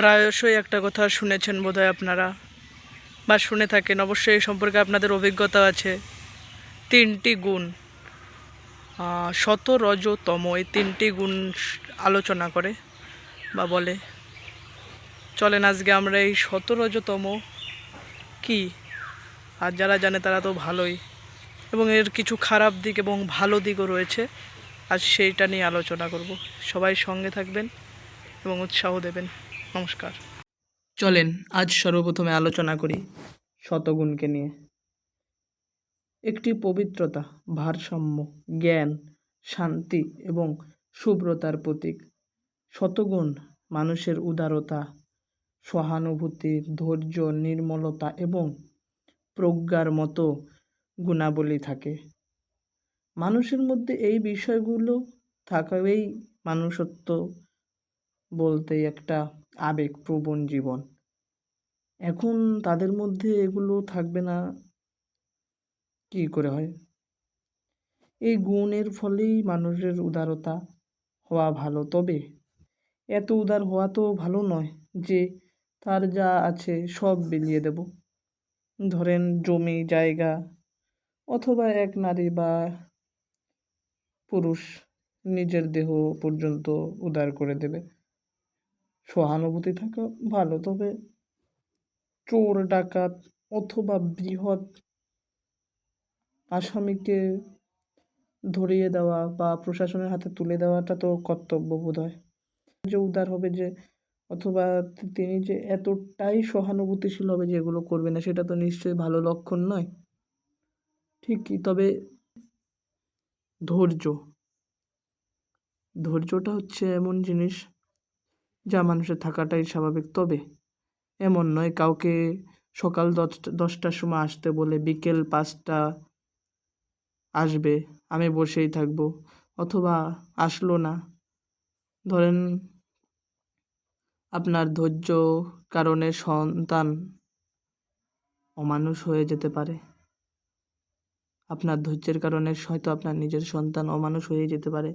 প্রায়শই একটা কথা শুনেছেন বোধহয় আপনারা বা শুনে থাকেন। অবশ্যই এই সম্পর্কে আপনাদের অভিজ্ঞতা আছে। তিনটি গুণ শত রজ তম এই তিনটি গুণ আলোচনা করে বা বলে। চলেন আজকে আমরা এই শত রজতম কি? আর যারা জানে তারা তো ভালোই। এবং এর কিছু খারাপ দিক এবং ভালো দিকও রয়েছে। আজ সেইটা নিয়ে আলোচনা করব। সবাই সঙ্গে থাকবেন এবং উৎসাহ দেবেন। নমস্কার। চলেন, আজ সর্বপ্রথমে আলোচনা করি শতগুণকে নিয়ে। একটি পবিত্রতা, ভারসাম্য, জ্ঞান, শান্তি এবং শুভ্রতার প্রতীক। শতগুণ মানুষের উদারতা, সহানুভূতি, ধৈর্য, নির্মলতা এবং প্রজ্ঞার মতো গুণাবলী থাকে। মানুষের মধ্যে এই বিষয়গুলো থাকাবেই মানুষত্ব বলতেই একটা আবেগপ্রবণ জীবন। এখন তাদের মধ্যে এগুলো থাকবে না। কি করে হয়? এই গুণের ফলেই মানুষের উদারতা হওয়া ভালো। তবে এত উদার হওয়া তো ভালো নয় যে তার যা আছে সব বিলিয়ে দেব। ধরেন জমি, জায়গা অথবা এক নারী বা পুরুষ নিজের দেহ পর্যন্ত উদার করে দেবে। সহানুভূতি থাকা ভালো, তবে চোর, ডাকাত অথবা বৃহৎ আসামিকে ধরিয়ে দেওয়া বা প্রশাসনের হাতে তুলে দেওয়াটা তো কর্তব্য বোধ হয় যে উদার হবে যে, অথবা তিনি যে এতটাই সহানুভূতিশীল হবে যে এগুলো করবে না, সেটা তো নিশ্চয়ই ভালো লক্ষণ নয়। ঠিকই, তবে ধৈর্য। ধৈর্যটা হচ্ছে এমন জিনিস যা মানুষের থাকাটাই স্বাভাবিক। তবে এমন নয় কাউকে সকাল দশটা দশটার সময় আসতে বলে বিকেল পাঁচটা আসবে, আমি বসেই থাকব, অথবা আসলো না। ধরেন আপনার ধৈর্য কারণে সন্তান অমানুষ হয়ে যেতে পারে। আপনার ধৈর্যের কারণে হয়তো আপনার নিজের সন্তান অমানুষ হয়ে যেতে পারে।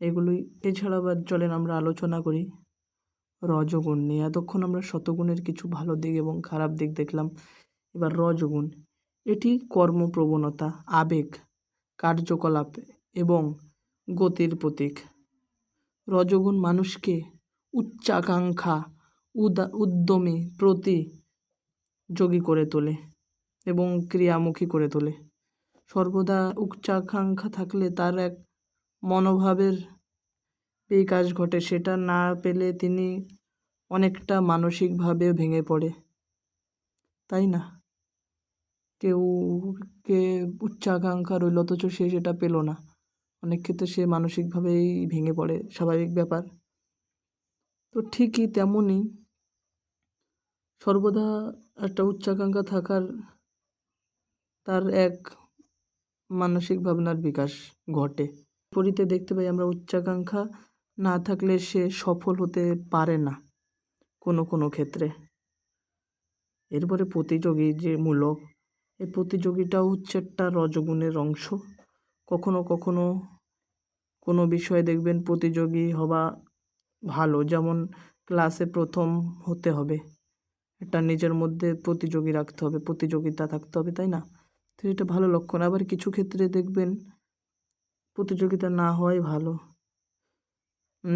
এগুলোই, এছাড়া আবার চলেন আমরা আলোচনা করি। রজগুণ নিয়ে। এতক্ষণ আমরা শতগুণের কিছু ভালো দিক এবং খারাপ দিক দেখলাম। এবার রজগুণ। এটি কর্মপ্রবণতা, আবেগ, কার্যকলাপ এবং গতির প্রতীক। রজগুণ মানুষকে উচ্চাকাঙ্ক্ষা, উদা, উদ্যমী, প্রতিযোগী করে তোলে এবং ক্রিয়ামুখী করে তোলে। সর্বদা উচ্চাকাঙ্ক্ষা থাকলে তার এক মনোভাবের বিকাশ ঘটে, সেটা না পেলে তিনি অনেকটা মানসিকভাবে ভেঙে পড়ে। তাই না? কেউ কে উচ্চাকাঙ্ক্ষা রইল, অথচ সে সেটা পেল না। অনেক ক্ষেত্রে সে মানসিকভাবেই ভেঙে পড়ে, স্বাভাবিক ব্যাপার। তো ঠিকই তেমনই সর্বদা একটা উচ্চাকাঙ্ক্ষা থাকার তার এক মানসিক ভাবনার বিকাশ ঘটে। বিপরীতে দেখতে পাই আমরা উচ্চাকাঙ্ক্ষা না থাকলে সে সফল হতে পারে না কোনো কোনো ক্ষেত্রে। এরপরে প্রতিযোগী যে মূলক, এই প্রতিযোগিতাও হচ্ছে একটা রজগুণের অংশ। কখনো কখনো কোনো বিষয়ে দেখবেন প্রতিযোগী হওয়া ভালো, যেমন ক্লাসে প্রথম হতে হবে, একটা নিজের মধ্যে প্রতিযোগী রাখতে হবে, প্রতিযোগিতা থাকতে হবে, তাই না? তো এটা ভালো লক্ষণ। আবার কিছু ক্ষেত্রে দেখবেন প্রতিযোগিতা না হওয়াই ভালো।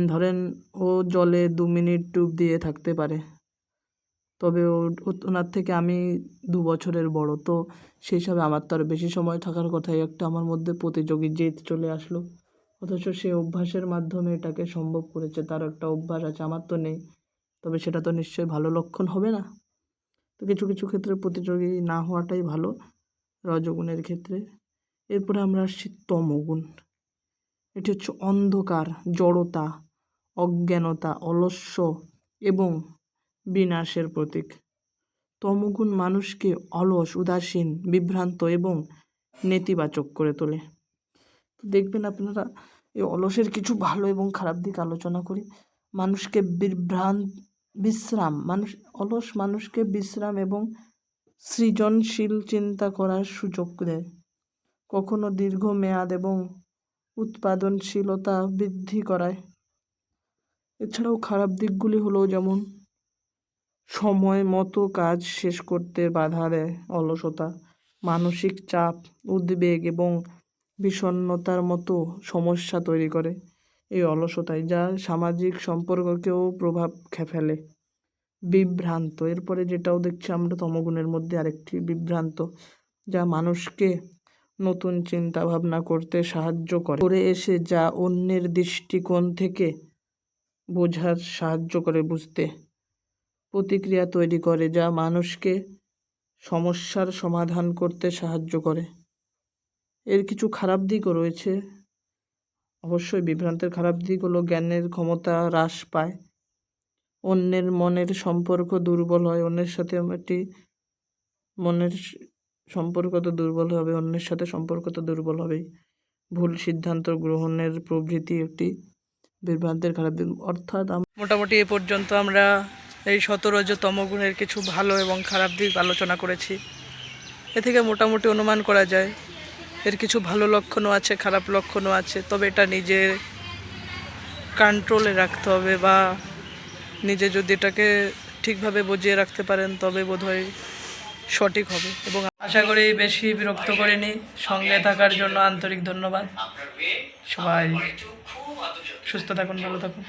ধরেন ও জলে দু মিনিট ডুব দিয়ে থাকতে পারে। তবে ও, ওনার থেকে আমি দু বছরের বড়। তো সেই হিসাবে আমার তো আর বেশি সময় থাকার কথাই একটা আমার মধ্যে প্রতিযোগী জেদ চলে আসলো। অথচ সে অভ্যাসের মাধ্যমে এটাকে সম্ভব করেছে, তার একটা অভ্যাস আছে, আমার তো নেই। তবে সেটা তো নিশ্চয়ই ভালো লক্ষণ হবে না? তো কিছু কিছু ক্ষেত্রে প্রতিযোগী না হওয়াটাই ভালো, রজগুণের ক্ষেত্রে। এরপরে আমরা আসছি তমগুণ। এটি হচ্ছে অন্ধকার, জড়তা, অজ্ঞানতা, অলস্য এবং বিনাশের প্রতীক। তমগুণ মানুষকে অলস, উদাসীন, বিভ্রান্ত এবং নেতিবাচক করে তোলে। দেখবেন আপনারা, এই অলসের কিছু ভালো এবং খারাপ দিক আলোচনা করি। মানুষকে বিভ্রান্ত বিশ্রাম, মানুষ, অলস মানুষকে বিশ্রাম এবং সৃজনশীল চিন্তা করার সুযোগ দেয়। কখনো দীর্ঘমেয়াদ এবং উৎপাদনশীলতা বৃদ্ধি করায়। এছাড়াও খারাপ দিকগুলি হলো যেমন সময় মতো কাজ শেষ করতে বাধা দেয় অলসতা, মানসিক চাপ, উদ্বেগ এবং বিষণ্ণতার মতো সমস্যা তৈরি করে। এই অলসতায় যা সামাজিক সম্পর্ককেও প্রভাব ফেলে বিভ্রান্ত, এরপরে যেটাও দেখছি আমরা তমগুণের মধ্যে আরেকটি বিভ্রান্ত, যা মানুষকে নতুন চিন্তা ভাবনা করতে সাহায্য করে। করে এসে যা অন্যের দৃষ্টিকোণ থেকে বোঝার সাহায্য করে বুঝতে। প্রতিক্রিয়া তৈরি করে যা মানুষকে সমস্যার সমাধান করতে সাহায্য করে। এর কিছু খারাপ দিকও রয়েছে। অবশ্যই বিভ্রান্তের খারাপ দিক হলো জ্ঞানের ক্ষমতা হ্রাস পায়। অন্যের মনের সম্পর্ক দুর্বল হয়। অন্যের সাথে একটি মনের সম্পর্ক তো দুর্বল হবে, অন্যের সাথে সম্পর্ক তো দুর্বল হবেই। ভুল সিদ্ধান্ত গ্রহণের প্রভৃতি একটি বিভ্রান্তের খারাপ দিন। অর্থাৎ মোটামুটি এ পর্যন্ত আমরা এই সতেরো যে তমগুণের কিছু ভালো এবং খারাপ দিক আলোচনা করেছি। এ থেকে মোটামুটি অনুমান করা যায়, এর কিছু ভালো লক্ষণও আছে, খারাপ লক্ষণও আছে। তবে এটা নিজের কন্ট্রোলে রাখতে হবে বা নিজে যদি এটাকে ঠিকভাবে বুঝিয়ে রাখতে পারেন, তবে বোধহয় সঠিক হবে এবং আশা করি বেশি বিরক্ত করিনি। সঙ্গে থাকার জন্য আন্তরিক ধন্যবাদ। সবাই সুস্থ থাকুন, ভালো থাকুন।